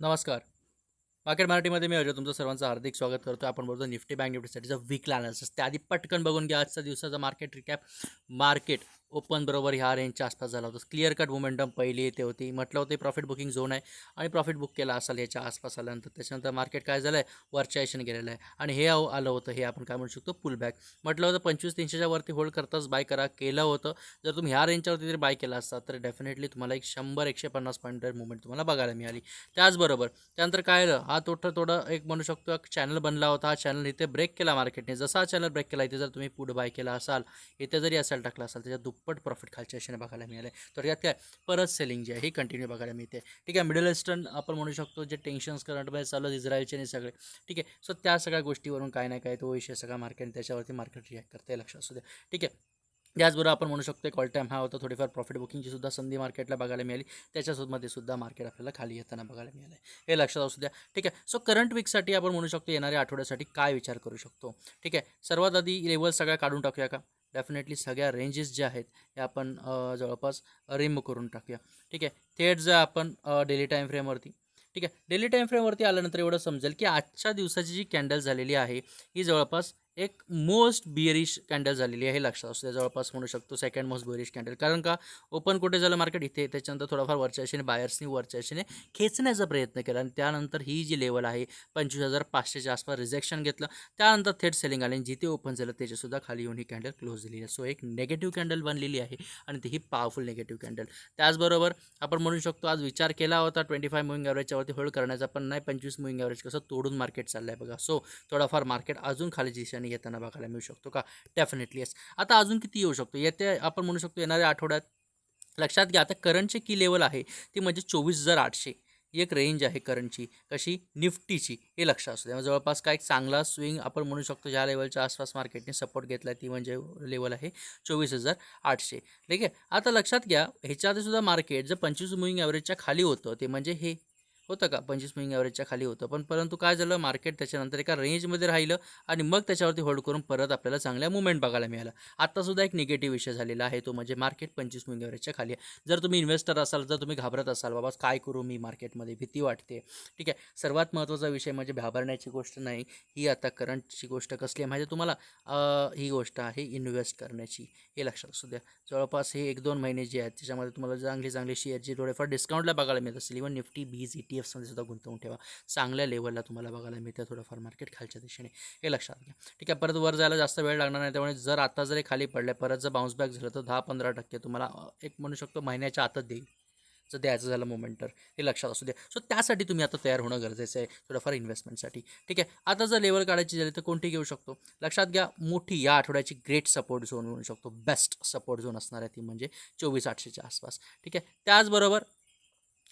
नमस्कार. मार्केट मराठीमध्ये मी अजय तुमचं सर्वांचं हार्दिक स्वागत करतो आपण बोलतो निफ्टी बँक निफ्टीसाठीचा वीकला अनालिसिस त्याआधी पटकन बघून घ्या. आजचा दिवसाचा मार्केट रिकॅप मार्केट ओपन बरोबर ह्या रेंजच्या आसपास झाला होता. क्लिअर कट मोमेंटम पहिली येते होती. म्हटलं होतं प्रॉफिट बुकिंग झोन आहे आणि प्रॉफिट बुक केला असाल याच्या आसपास आल्यानंतर. त्याच्यानंतर मार्केट काय झालं आहे वरच्या ऐशन गेलेलं आहे. आणि हे आलं होतं हे आपण काय म्हणू शकतो? पुल बॅक म्हटलं होतं पंचवीस तीनशेच्या वरती होल्ड करताच बाय करा. केलं होतं. जर तुम्ही ह्या रेंजच्यावरती जर बाय केला असता तर डेफिनेटली तुम्हाला एक शंभर एकशे पन्नास पॉईंट मुवमेंट तुम्हाला बघायला मिळाली. त्याचबरोबर त्यानंतर काय झालं हा तोठं थोडं एक म्हणू शकतो एक चॅनल बनला होता. हा चॅनल इथे ब्रेक केला मार्केटने जसा हा चॅनल ब्रेक केला इथे जर तुम्ही पुढ बाय केला असाल इथे जरी असेल टाकला असाल त्याच्या दुप्पट प्रॉफिट खालच्या दिशेने बघायला मिळाले. तर यात काय? परत सेलिंग जी आहे ही कंटिन्यू बघायला मिळते. ठीक आहे मिडल ईस्टर्न आपण म्हणू शकतो जे टेन्शन्स करंटमध्ये चालू इस्रायलचे आणि सगळे. ठीक आहे सो त्या सगळ्या गोष्टीवरून काय नाही काय तो विषय सगळा मार्केट त्याच्यावरती मार्केट रिॲक्ट करते लक्ष असू द्या. ठीक आहे त्याचबरोबर आपण म्हणू शकतो एक ऑल टाईम हा होता. थोडीफार प्रॉफिट बुकिंगची सुद्धा संधी मार्केटला बघायला मिळाली. त्याच्यासोबतमध्ये सुद्धा मार्केट आपल्याला खाली येताना बघायला मिळालं आहे हे लक्षात असू द्या. ठीक आहे. सो करंट वीकसाठी आपण म्हणू शकतो येणाऱ्या आठवड्यासाठी काय विचार करू शकतो? ठीक आहे. सर्वात आधी लेवल सगळ्या काढून टाकूया का? डेफिनेटली सगळ्या रेंजेस ज्या आहेत या आपण जवळपास रिमूव्ह करून टाकूया. ठीक आहे. थेट जर आपण डेली टाईम फ्रेमवरती ठीक आहे. डेली टाईम फ्रेमवरती आल्यानंतर एवढं समजेल की आजच्या दिवसाची जी कॅन्डल झालेली आहे ही जवळपास एक मोस्ट बिअरिश कॅन्डल झालेली आहे लक्षात असू द्या. जवळपास म्हणू शकतो सेकंड मोस्ट बिअरिश कॅन्डल कारण का? ओपन कुठे झालं मार्केट इथे. त्याच्यानंतर थोडाफार वरच्या बायर्सनी वरच्या खेचण्याचा प्रयत्न केला. आणि त्यानंतर ही जी लेवल आहे पंचवीस हजार पाचशेच्या आसपास रिजेक्शन घेतलं. त्यानंतर थेट सेलिंग आले. आणि जिथे ओपन झालं त्याच्यासुद्धा खाली येऊन ही कॅन्डल क्लोज झालेली आहे. सो एक नेगेटिव्ह कॅन्डल बनलेली आहे आणि ती ही पॉवरफुल नेगेटिव्ह कॅन्डल त्याचबरोबर आपण म्हणू शकतो आज विचार केला होता ट्वेंटी फाय मुविंग ॲव्हरेजच्यावरती होल्ड करण्याचा. पण नाही पंचवीस मुविंग ॲव्हरेज कसं तोडून मार्केट चाललं आहे बघा. सो थोडाफार मार्केट अजून खाली आणि येताना बघायला मिळू शकतो का? डेफिनेटली येस आता अजून किती येऊ शकतो? येते आपण म्हणू शकतो येणाऱ्या आठवड्यात लक्षात घ्या आता करंटची की लेवल आहे ती म्हणजे चोवीस हजार आठशे. एक रेंज आहे करंटची कशी? निफ्टीची हे लक्षात असू द्या. जवळपास काय एक चांगला स्विंग आपण म्हणू शकतो ज्या लेवलच्या आसपास मार्केटने सपोर्ट घेतला ती म्हणजे लेवल आहे चोवीस हजार आठशे. ठीक आहे? आता लक्षात घ्या ह्याच्याआधी सुद्धा मार्केट जर पंचवीस मुविंग ॲव्हरेजच्या खाली होतं ते म्हणजे हे होतं का? पंचवीस मुविंग ॲव्हरेजच्या खाली होतं. पण परंतु काय झालं? मार्केट त्याच्यानंतर एका रेंजमध्ये राहिलं आणि मग त्याच्यावरती होल्ड करून परत आपल्याला चांगल्या मुवमेंट बघायला मिळालं. आत्तासुद्धा एक निगेटिव्ह विषय झालेला आहे. तो म्हणजे मार्केट पंचवीस मुविंग ॲव्हरेजच्या खाली आहे. जर तुम्ही इन्व्हेस्टर असाल जर तुम्ही घाबरत असाल बाबा काय करू मी मार्केटमध्ये भीती वाटते. ठीक आहे. सर्वात महत्त्वाचा विषय म्हणजे घाबरण्याची गोष्ट नाही. ही आता करंटची गोष्ट कसली आहे माहिती तुम्हाला? ही गोष्ट आहे इन्व्हेस्ट करण्याची. हे लक्षात असू द्या. जवळपास हे एक दोन महिने जे आहेत त्याच्यामध्ये तुम्हाला चांगली चांगली जे थोडेफार डिस्काउंटला बघायला मिळत असेल even Nifty BeES E T एफमध्ये सुद्धा गुंतवून ठेवा. चांगल्या लेवलला तुम्हाला बघायला मिळतं थोडंफार मार्केट खालच्या दिशेने. हे लक्षात घ्या. ठीक आहे परत वर जायला जास्त वेळ लागणार नाही. त्यामुळे जर आता जरी खाली पडलं परत जर बाउन्स बॅक झालं तर दहा पंधरा टक्के तुम्हाला एक म्हणू शकतो महिन्याच्या आतच देईल. जर द्यायचं झालं मोमेंटर हे लक्षात असू द्या. सो त्यासाठी तुम्ही आता तयार होणं गरजेचं आहे थोडंफार इन्व्हेस्टमेंटसाठी ठीक आहे आता जर लेवल काढायची झाली तर कोणती घेऊ शकतो? लक्षात घ्या मोठी या आठवड्याची ग्रेट सपोर्ट झोन म्हणू शकतो. बेस्ट सपोर्ट झोन असणार आहे ती म्हणजे चोवीस आठशेच्या आसपास. ठीक आहे त्याचबरोबर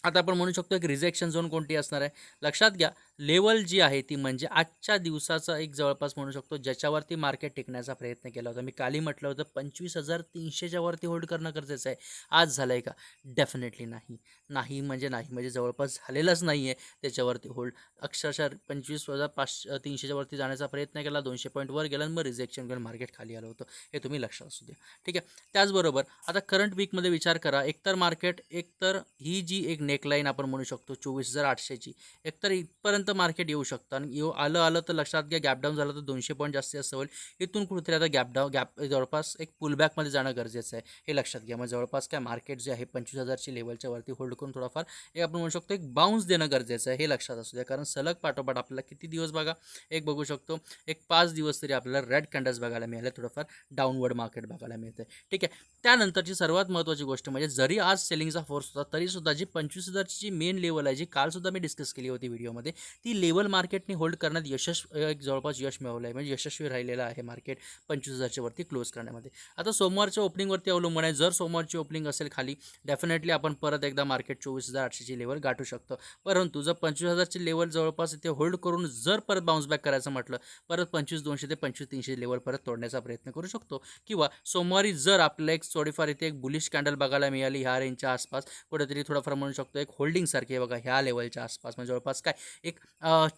आता आपण म्हणू शकतो की रिजेक्शन झोन कोणती असणार आहे? लक्षात घ्या लेवल जी आहे ती म्हणजे आजच्या दिवसाचा एक जवळपास म्हणू शकतो ज्याच्यावरती मार्केट टिकण्याचा प्रयत्न केला होता. मी काली म्हटलं होतं पंचवीस हजार तीनशेच्या वरती होल्ड करणं गरजेचं आहे. आज झालं आहे का? डेफिनेटली नाही. नाही म्हणजे नाही. म्हणजे जवळपास झालेलाच नाही आहे त्याच्यावरती होल्ड. अक्षरशः पंचवीस हजार पाचशे तीनशेच्या वरती जाण्याचा प्रयत्न केला दोनशे पॉईंट वर गेला आणि मग रिजेक्शन घेऊन मार्केट खाली आलं होतं. हे तुम्ही लक्षात असू द्या. ठीक आहे? त्याचबरोबर आता करंट वीकमध्ये विचार करा. एकतर मार्केट एकतर ही जी एक नेकलाईन आपण म्हणू शकतो चोवीस हजार आठशेची एकतर इथपर्यंत मार्केट येऊ शकतं. आणि येऊ आलं आलं तर लक्षात घ्या गॅप डाऊन झालं तर दोनशे पॉईंट जास्तीत जास्त होईल. इथून कुठेतरी आता गॅपडाऊन गॅप जवळपास एक पुलबॅकमध्ये जाणं गरजेचं आहे हे लक्षात घ्या. मग जवळपास काय मार्केट जे आहे पंचवीस हजारची लेवलच्या वरती होल्ड करून थोडाफार एक आपण म्हणू शकतो एक बाउन्स देणं गरजेचं आहे हे लक्षात असू द्या. कारण सलग पाठोपाठ आपल्याला किती दिवस बघा एक बघू शकतो एक पाच दिवस तरी आपल्याला रेड कॅन्डल्स बघायला मिळाले थोडंफार डाऊनवर्ड मार्केट बघायला मिळतं ठीक आहे. त्यानंतरची सर्वात महत्त्वाची गोष्ट म्हणजे जरी आज सेलिंगचा फोर्स होता तरीसुद्धा जी पंचवीस हजारची जी मेन लेवल आहे जी कालसुद्धा मी डिस्कस केली होती व्हिडिओमध्ये ती लेवल मार्केटने होल्ड करण्यात यशस्व एक जवळपास यश मिळवलं आहे. म्हणजे यशस्वी राहिलेलं आहे मार्केट पंचवीस हजारच्या वरती क्लोज करण्यामध्ये. आता सोमवारच्या ओपनिंगवरती अवलंबून आहे. जर सोमवारची ओपनिंग असेल खाली डेफिनेटली आपण परत एकदा मार्केट चोवीस हजार आठशेची लेवल गाठू शकतो. परंतु जर पंचवीस हजारची लेवल जवळपास इथे होल्ड करून जर परत बाउन्स बॅक करायचं म्हटलं परत पंचवीस दोनशे ते पंचवीस तीनशे लेवल परत तोडण्याचा प्रयत्न करू शकतो. किंवा सोमवारी जर आपल्याला एक थोडीफार इथे एक बुलिश कॅन्डल बघायला मिळाली ह्या रेंजच्या आसपास कुठेतरी थोडाफार म्हणू शकतो एक होल्डिंगसारखी आहे बघा ह्या लेवलच्या आसपास. म्हणजे जवळपास काय एक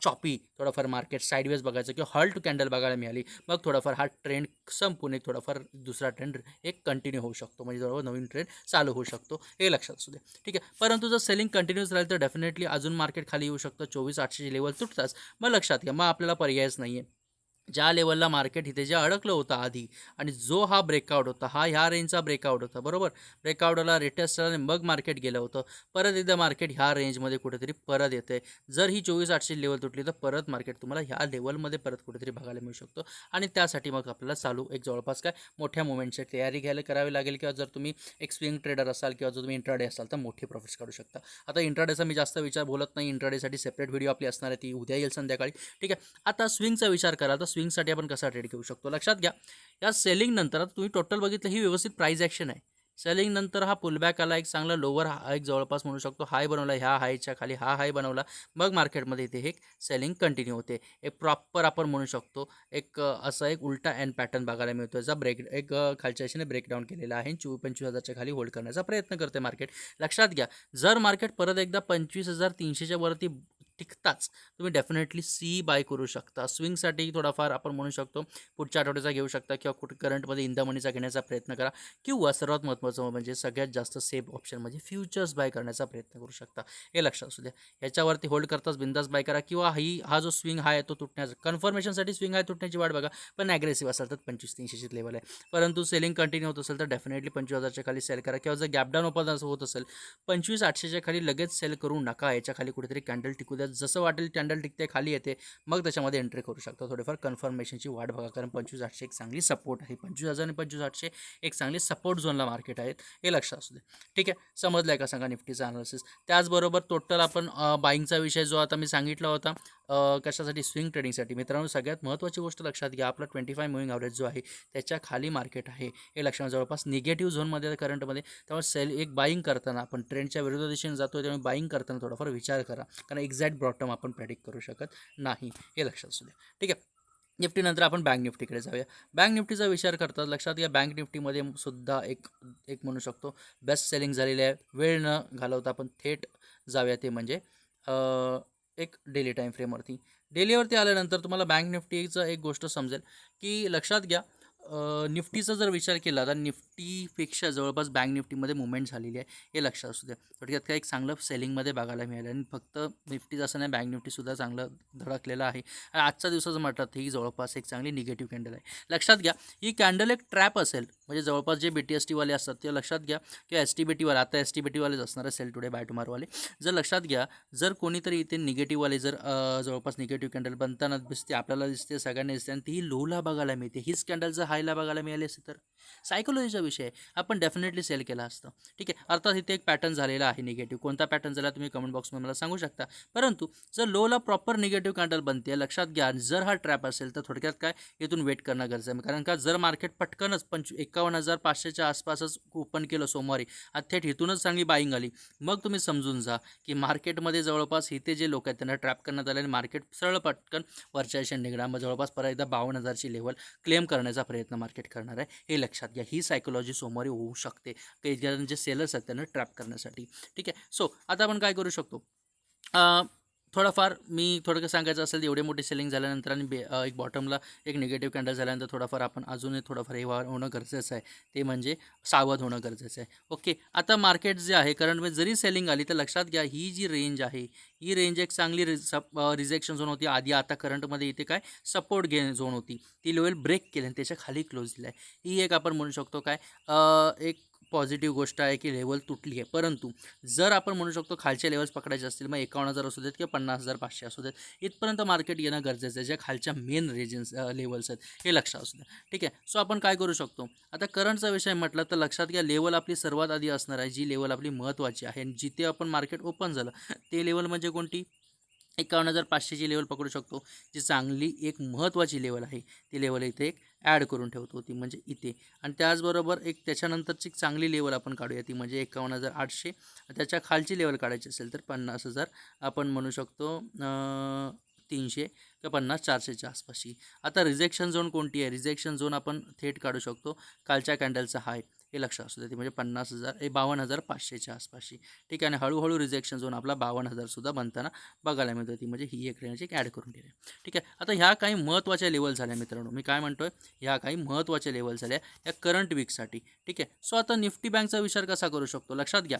चॉपी थोडंफार मार्केट साईडवेज बघायचं किंवा हॉल्ट कॅन्डल बघायला मिळाली मग थोडाफार हा ट्रेंड संपून एक थोडाफार दुसरा ट्रेंड एक कंटिन्यू होऊ शकतो. म्हणजे जवळ नवीन ट्रेंड चालू होऊ शकतो. हे लक्षात असू दे. ठीक आहे. परंतु जर सेलिंग कंटिन्यूस राहील तर डेफिनेटली अजून मार्केट खाली येऊ शकतं. चोवीस आठशेची लेवल तुटताच. मग लक्षात घ्या. मग आपल्याला पर्यायच नाही आहे ज्या लेवलला मार्केट इथे जे अडकलं होतं आधी आणि जो हा ब्रेकआउट होता हा ह्या रेंजचा ब्रेकआउट होता बरोबर? ब्रेकआउटला रिटेस्ट आणि मग मार्केट गेलं होतं. परत एकदा मार्केट ह्या रेंजमध्ये कुठेतरी परत येते जर ही चोवीस आठशे लेवल तुटली तर परत मार्केट तुम्हाला ह्या लेवलमध्ये परत कुठेतरी बघायला मिळू शकतो. आणि त्यासाठी मग आपल्याला चालू एक जवळपास काय मोठ्या मुवमेंटची तयारी घ्यायला करावी लागेल किंवा जर तुम्ही एक स्विंग ट्रेडर असाल किंवा जर तुम्ही इंट्राडे असाल तर मोठे प्रॉफिट्स काढू शकता. आता इंट्राडेचा मी जास्त विचार बोलत नाही. इंट्राडेसाठी सेपरेट व्हिडिओ आपली असणार आहे ती उद्या येईल संध्याकाळी. ठीक आहे? आता स्विंगचा विचार करा. तर स्विंगसाठी आपण कसा ट्रेड घेऊ शकतो? लक्षात घ्या या सेलिंग नंतर आता तुम्ही टोटल बघितलं ही व्यवस्थित प्राईज ॲक्शन आहे. सेलिंग नंतर हा पुलबॅक आला एक चांगला लोवर हा एक जवळपास म्हणू शकतो हाय बनवला ह्या हायच्या खाली हा हाय बनवला. मग मार्केटमध्ये इथे एक सेलिंग कंटिन्यू होते. एक प्रॉपर आपण म्हणू शकतो एक असा एक उलटा एन पॅटर्न बघायला मिळतो याचा ब्रेक एक खालच्या दिशेने ब्रेकडाऊन केलेला आहे चो पंचवीस हजारच्या खाली होल्ड करण्याचा प्रयत्न करते मार्केट लक्षात घ्या जर मार्केट परत एकदा पंचवीस हजार तीनशेच्या वरती टिकताच. तुम्ही डेफिनेटली सी बाय करू शकता. स्विंगसाठी थोडाफार आपण म्हणू शकतो पुढच्या आठवड्याचा घेऊ शकता किंवा कुठे करंटमध्ये इंदामणीचा घेण्याचा प्रयत्न करा किंवा सर्वात महत्त्वाचं म्हणजे सगळ्यात जास्त सेफ ऑप्शन म्हणजे फ्युचर्स बाय करण्याचा प्रयत्न करू शकता. हे लक्षात असू द्या. याच्यावरती होल्ड करताच बिंदास बाय करा किंवा ही हा जो स्विंग आहे तो तुटण्याचा कन्फर्मेशनसाठी स्विंग आहे तुटण्याची वाट बघा पण ॲग्रेसिव्ह असेल तर पंचवीस तीनशेची लेवल आहे. परंतु सेलिंग कंटिन्यू होत असेल तर डेफिनेटली पंचवीस हजारच्या खाली सेल करा किंवा जर गॅपडाऊन ओपन होत असेल पंचवीस आठशेच्या खाली लगेच सेल करू नका. याच्या खाली कुठेतरी कॅन्डल टिकू द्या. जसं वाटेल कॅन्डल टिकते खाली येते मग त्याच्यामध्ये एंट्री करू शकता. थोडेफार कन्फर्मेशनची वाट बघा कारण पंचवीस आठशे एक चांगली सपोर्ट आहे. पंचवीस हजार आणि पंचवीस आठशे एक चांगली सपोर्ट झोनला मार्केट आहेत. हे लक्षात असू दे. ठीक आहे समजलं आहे का सांगा निफ्टीचा अनालिसिस त्याचबरोबर टोटल आपण बाईंगचा विषय जो आता मी सांगितला होता कशासाठी? स्विंग ट्रेडिंगसाठी मित्रांनो सगळ्यात महत्त्वाची गोष्ट लक्षात घ्या. आपला ट्वेंटी फाय मुव्हिंग ॲव्हरेज जो आहे त्याच्याखाली मार्केट आहे. हे लक्षात जवळपास निगेटिव्ह झोनमध्ये करंटमध्ये त्यामुळे सेल एक बाईंग करताना आपण ट्रेंडच्या विरुद्ध दिशेने जातो त्यामुळे बाईंग करताना थोडाफार विचार करा. कारण एक्झॅक्ट बॉटम आपण प्रेडिक्ट करू शकत नाही. हे लक्षात असू द्या. ठीक आहे. निफ्टीनंतर आपण बँक निफ्टीकडे जाऊया. बँक निफ्टीचा विचार करतात लक्षात घ्या. बँक निफ्टीमध्ये सुद्धा एक एक म्हणू शकतो बेस्ट सेलिंग झालेली आहे. वेळ न घालवता आपण थेट जाऊया ते म्हणजे एक डेली टाईम फ्रेमवरती डेलीवरती आल्यानंतर तुम्हाला बँक निफ्टीचं एक गोष्ट समजेल की लक्षात घ्या निफ्टीचा जर विचार केला तर निफ्टीपेक्षा जवळपास बँक निफ्टीमध्ये मुवमेंट झालेली आहे हे लक्षात असू द्या. थोडक्यात काय एक चांगलं सेलिंगमध्ये बघायला मिळालं आणि फक्त निफ्टीच असं नाही बँक निफ्टीसुद्धा चांगलं धडकलेलं आहे. आणि आजच्या दिवसाचं म्हटलं ही जवळपास एक चांगली निगेटिव्ह कॅन्डल आहे. लक्षात घ्या ही कॅन्डल एक ट्रॅप असेल म्हणजे जवळपास जे बी टी एस टीवाले असतात ते लक्षात घ्या किंवा एस टी बी टीवाले आता एस टी बी टीवालेच असणार आहे सेल टुडे बाय टुमारोवाले जर लक्षात घ्या जर कोणीतरी इथे निगेटिव्हवाले जर जवळपास निगेटिव्ह कॅन्डल बनताना दिसते आपल्याला दिसते सगळ्यांना दिसते आणि ती लोला बघायला मिळते हीच कॅन्डल जर हायला बघायला मिळाली असते तर. सायकोलॉजीचा विषय आहे. आपण डेफिनेटली सेल केला असतं. ठीक आहे? अर्थात इथे एक पॅटर्न झालेला आहे निगेटिव्ह कोणता पॅटर्न झाला तुम्ही कमेंट बॉक्समध्ये मला सांगू शकता. परंतु जर लोला प्रॉपर निगेटिव्ह कॅन्डल बनते लक्षात घ्या जर हा ट्रॅप असेल तर थोडक्यात काय? इथून वेट करणं गरजेचं आहे. कारण का? जर मार्केट पटकनच पंच एकावन्न हजार पाचशेच्या आसपासच ओपन केलं सोमवारी आणि थेट इथूनच चांगली बाईंग आली. मग तुम्ही समजून जा की मार्केटमध्ये जवळपास इथे जे लोक आहेत त्यांना ट्रॅप करण्यात आले आणि मार्केट सरळ पटकन वरच्या दिशेने निघणार. मग जवळपास परत एकदा बावन्न हजारची लेवल क्लेम करण्याचा प्रयत्न मार्केट करणार आहे. हे लक्षात घ्या. ही सायकोलॉजी सोमवारी होऊ शकते. काही जे सेलर्स आहेत त्यांना ट्रॅप करण्यासाठी. ठीक आहे? सो आता आपण काय करू शकतो? थोडाफार मी थोडं सांगायचं असेल एवढे मोठे सेलिंग झाल्यानंतर आणि बे एक बॉटमला एक निगेटिव्ह कॅन्डल झाल्यानंतर थोडाफार आपण अजूनही थोडंफार हे होणं गरजेचं आहे. ते म्हणजे सावध होणं गरजेचं आहे. ओके आता मार्केट जे आहे कारण जरी सेलिंग आली तर लक्षात घ्या ही जी रेंज आहे ही रेंज एक चांगली रि सप रिजेक्शन झोन होती. आधी आता करंटमध्ये इथे काय? सपोर्ट घे झोन होती. ती लेवल ब्रेक केली आणि त्याच्याखाली क्लोज दिला आहे ही एक आपण म्हणू शकतो काय? एक पॉझिटिव्ह गोष्ट आहे की लेवल तुटली आहे. परंतु जर आपण म्हणू शकतो खालचे लेवल्स पकडायचे असतील मग एकावन्न हजार असू देत किंवा पन्नास हजार पाचशे असू देत इथपर्यंत मार्केट येणं गरजेचं आहे. ज्या खालच्या मेन रेजन्स लेवल्स आहेत हे लक्षात असू द्या. ठीक आहे? सो आपण काय करू शकतो? आता करंटचा विषय म्हटलं तर लक्षात घ्या लेवल आपली सर्वात आधी असणार आहे जी लेवल आपली महत्त्वाची आहे. आणि जिथे आपण मार्केट ओपन झालं ते लेवल म्हणजे कोणती? एकावन्न हजार पाचशेची लेवल पकडू शकतो जी चांगली एक महत्त्वाची लेवल आहे. ती लेवल इथे एक ॲड करून ठेवतो ती म्हणजे इथे. आणि त्याचबरोबर एक त्याच्यानंतरची एक चांगली लेवल आपण काढूया ती म्हणजे एकावन्न हजार आठशे. त्याच्या खालची लेवल काढायची असेल तर पन्नास हजार आपण म्हणू शकतो तीनशे. किंवा पन्नास चारशेच्या आसपासची. आता रिजेक्शन झोन कोणती आहे? रिजेक्शन झोन आपण थेट काढू शकतो. कालच्या कॅन्डलचा हाय हे लक्षात असू दे ती म्हणजे पन्नास हजार हे बावन्न हजार पाचशेच्या आसपासची. ठीक आहे आणि हळूहळू रिजेक्शन झोन आपला बावन्न हजारसुद्धा बनताना बघायला मिळतो ती म्हणजे ही एक रेंज एक ॲड करून ठेवली. ठीक आहे आता ह्या काही महत्त्वाच्या लेवल झाल्या मित्रांनो. मी काय म्हणतो आहे ह्या काही महत्त्वाच्या लेवल झाल्या या करंट वीकसाठी ठीक आहे सो आता निफ्टी बँकचा विचार कसा करू शकतो? लक्षात घ्या.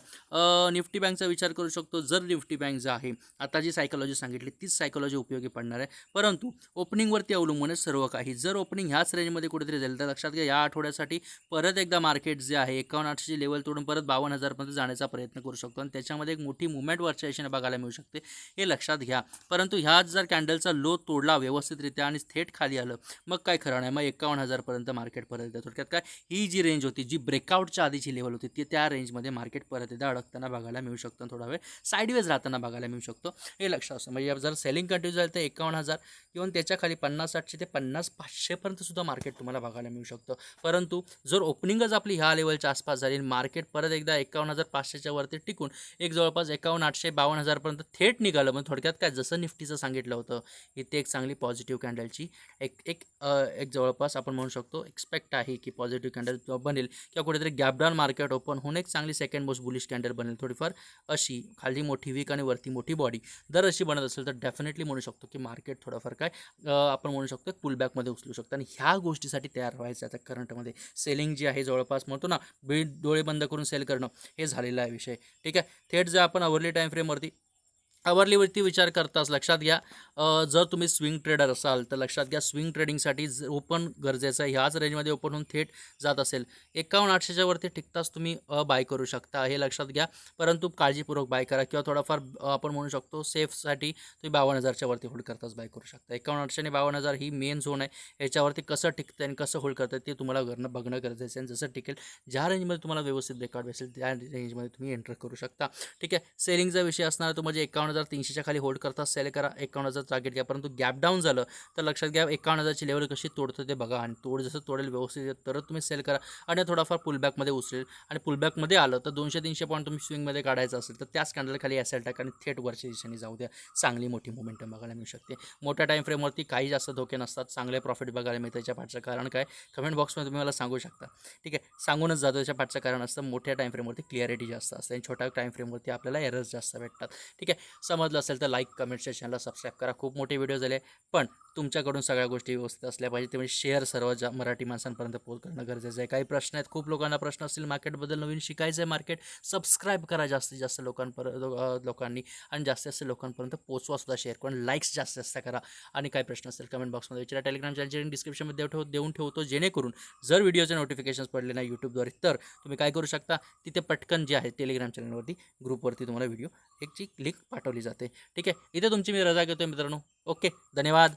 निफ्टी बँकचा विचार करू शकतो. जर निफ्टी बँक जे आहे आता जी सायकॉलॉजी सांगितली तीच सायकोलॉजी उपयोगी पडणार आहे. परंतु ओपनिंगवरती अवलंबून आहे सर्व काही. जर ओपनिंग ह्याच रेंजमध्ये कुठेतरी जाईल तर लक्षात घ्या या आठवड्यासाठी परत एकदा मार्केट जे आहे एकावन्न आठशेची लेवल तोडून परत बावन्न हजारपर्यंत जाण्याचा प्रयत्न करू शकतो. आणि त्याच्यामध्ये एक मोठी मुवमेंट वरच्या दिशेने बघायला मिळू शकते हे लक्षात घ्या. परंतु ह्याच जर कॅन्डलचा लो तोडला व्यवस्थितरित्या आणि थेट खाली आलं मग काय खरं नाही मग एकावन्न हजारपर्यंत मार्केट परत येतं थोडक्यात काय? ही जी रेंज होती जी ब्रेकआउटच्या आधीची लेवल होती ती त्या रेंजमध्ये मार्केट परत एकदा अडकताना बघायला मिळू शकतं थोडा वेळ साईडवेज राहताना बघायला मिळू शकतो. हे लक्षात असतं. म्हणजे जर सेलिंग कंटिन्यू झालं तर एकावन्न हजार किंवा त्याच्याखाली पन्नास आठशे ते पन्नास पाचशेपर्यंत सुद्धा मार्केट तुम्हाला बघायला मिळू शकतं. परंतु जर ओपनिंगच आपली ह्या लेवलच्या आसपास झाली मार्केट परत एकदा एकावन्न हजार पाचशेच्या वरती टिकून एक जवळपास एकावन्न आठशे बावन्न हजारपर्यंत थेट निघालं मग थोडक्यात काय? जसं निफ्टीचं सांगितलं होतं इथे एक चांगली पॉझिटिव्ह कॅन्डलची एक एक एक जवळपास आपण म्हणू शकतो एक्सपेक्ट आहे की पॉझिटिव्ह कॅन्डल बनेल किंवा कुठेतरी गॅपडाऊन मार्केट ओपन होऊन एक चांगली सेकंड मोस्ट बुलिश कॅन्डल बनेल. थोडीफार अशी खाली मोठी वीक आणि वरती मोठी बॉडी जर अशी बनत असेल तर डेफिनेटली म्हणू शकतो की मार्केट थोडंफार काय आपण म्हणू शकतो पुलबॅकमध्ये उचलू शकतो. आणि ह्या गोष्टीसाठी तयार व्हायचं आता करंटमध्ये सेलिंग जी आहे जवळपास म्हणतो ना बी डोळे बंद करून सेल करणं हे झालेला आहे विषय. ठीक आहे? थेट जर आपण अवरली टाईम फ्रेमवरती आवरलीवरती विचार करताच लक्षात घ्या. जर तुम्ही स्विंग ट्रेडर असाल तर लक्षात घ्या स्विंग ट्रेडिंगसाठी ओपन गरजेचं आहे. ह्याच रेंजमध्ये ओपन होऊन थेट जात असेल. एकावन्न आठशेच्या वरती टिकताच तुम्ही बाय करू शकता हे लक्षात घ्या. परंतु काळजीपूर्वक बाय करा किंवा थोडाफार आपण म्हणू शकतो सेफसाठी तुम्ही बावन्न हजारच्या वरती होल्ड करताच बाय करू शकता. एकावन्न आठशे आणि बावन्न हजार ही मेन झोन आहे. याच्यावरती कसं टिकतं आणि कसं होल्ड करतं ते तुम्हाला घरनं बघणं गरजेचं आहे. आणि जसं टिकेल ज्या रेंजमध्ये तुम्हाला व्यवस्थित रेकॉर्ड बसेल त्या रेंजमध्ये तुम्ही एंटर करू शकता. ठीक आहे? सेलिंगचा विषय असणार तो म्हणजे एकावन्न हजार तीनशेच्या खाली होल्ड करता सेल करा एकावन्न हजार टार्गेट घ्या. परंतु गॅप डाऊन झालं तर लक्षात घ्या एकावन्न हजारची लेवल कशी तोडतं ते बघा. आणि तोड जसं तोडेल व्यवस्थित तरच तुम्ही सेल करा. आणि थोडाफार पुलबॅकमध्ये उचलेल. आणि पुलबॅकमध्ये आलं तर दोनशे तीनशे पॉईंट तुम्ही स्विंगमध्ये काढायचं असेल तर त्याच कॅन्डल खाली असेल टाका आणि थेट वरच्या दिशेने जाऊ द्या. चांगली मोठी मुवमेंटम बघायला मिळू शकते. मोठ्या टाईम फ्रेमवरती काही जास्त धोके नसतात. चांगले प्रॉफिट बघायला मिळतं. याच्या पाठचं कारण काय? कमेंट बॉक्समध्ये तुम्ही मला सांगू शकता. ठीक आहे? सांगूनच जातो. याच्या पाठचं कारण असतं मोठ्या टाईम फ्रेमवरती क्लिअरिटी जास्त असते. आणि छोट्या टाईम फ्रेमवरती आपल्याला एरर्स जास्त भेटतात. ठीक आहे? समजलं असेल तर लाईक कमेंटच्या चॅनलला सबस्क्राईब करा. खूप मोठे व्हिडिओ झाले. पण तुमच्याकडून सगळ्या गोष्टी व्यवस्थित असल्या पाहिजे. त्यामुळे म्हणजे शेअर सर्व ज्या मराठी माणसांपर्यंत पोहोच करणं गरजेचं आहे. काही प्रश्न आहेत खूप लोकांना प्रश्न असतील मार्केटबद्दल नवीन शिकायचं आहे मार्केट सबस्क्राईब करा जास्तीत जास्त लोकांपर्यंत लोकांनी आणि जास्तीत जास्त लोकांपर्यंत पोचवा सुद्धा शेअर करून लाईक्स जास्तीत जास्त करा. आणि काही प्रश्न असेल कमेंट बॉक्समध्ये विचारा. टेलिग्राम चॅनलची डिस्क्रिप्शनमध्ये ठेव देऊन ठेवतो. जेणेकरून जर व्हिडिओचे नोटिफिकेशन्स पडले नाही यूट्यूबद्वारे तर तुम्ही काय करू शकता? तिथे पटकन जे आहे टेलिग्राम चॅनलवरती ग्रुपवरती तुम्हाला व्हिडिओ एकची लिंक पाठवली जाते. ठीक आहे? इथे तुमची मी रजा घेतो मित्रांनो. ओके धन्यवाद.